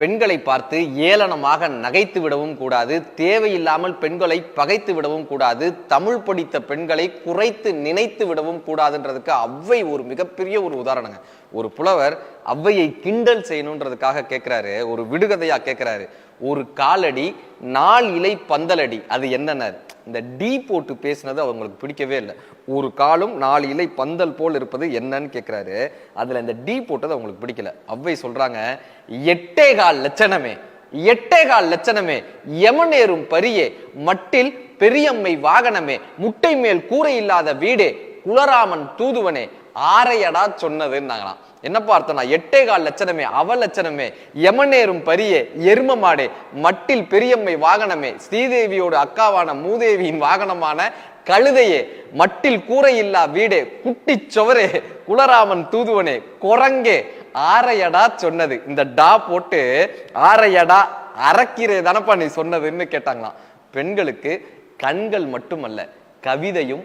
பெண்களை பார்த்து ஏளனமாக நகைத்து விடவும் கூடாது தேவையில்லாமல் பெண்களை பகைத்து விடவும் கூடாது தமிழ் படித்த பெண்களை குறைத்து நினைத்து விடவும் கூடாதுன்றதுக்கு அவ்வை ஒரு மிகப்பெரிய ஒரு உதாரணங்க. ஒரு புலவர் அவ்வையை கிண்டல் செய்யணுன்றதுக்காக கேட்கிறாரு ஒரு விடுகதையா கேட்கிறாரு ஒரு காலடி நாள் இலை பந்தலடி அது என்னென்ன இந்த டி போட்டு பேசினது அவங்களுக்கு பிடிக்கவே இல்லை. ஒரு காலும் நாலு இலை பந்தல் போல் இருப்பது என்னன்னு கேட்குறாரு அதில் இந்த டி போட்டது அவங்களுக்கு பிடிக்கல. அவ்வை சொல்கிறாங்க எட்டே கால் லட்சணமே எட்டே கால் லட்சணமே எமனேறும் பரியே மட்டில் பெரியம்மை வாகனமே முட்டை மேல் கூரை இல்லாத வீடே குலராமன் தூதுவனே ஆரையடா சொன்னதுன்னாங்களாம். என்னப்பா அர்த்தம்னா எட்டே கால் லட்சணமே அவ லட்சணமே யமனேறும் பரியே எரும மாடே மட்டில் பெரியம்மை வாகனமே ஸ்ரீதேவியோட அக்காவான மூதேவியின் வாகனமான கழுதையே மட்டில் கூரை இல்லா வீடே குட்டி சுவரே குலராமன் தூதுவனே குரங்கே ஆரையடா சொன்னது. இந்த டா போட்டு ஆரையடா அறக்கிறே தானப்பா நீ சொன்னதுன்னு கேட்டாங்களாம். பெண்களுக்கு கண்கள் மட்டுமல்ல கவிதையும்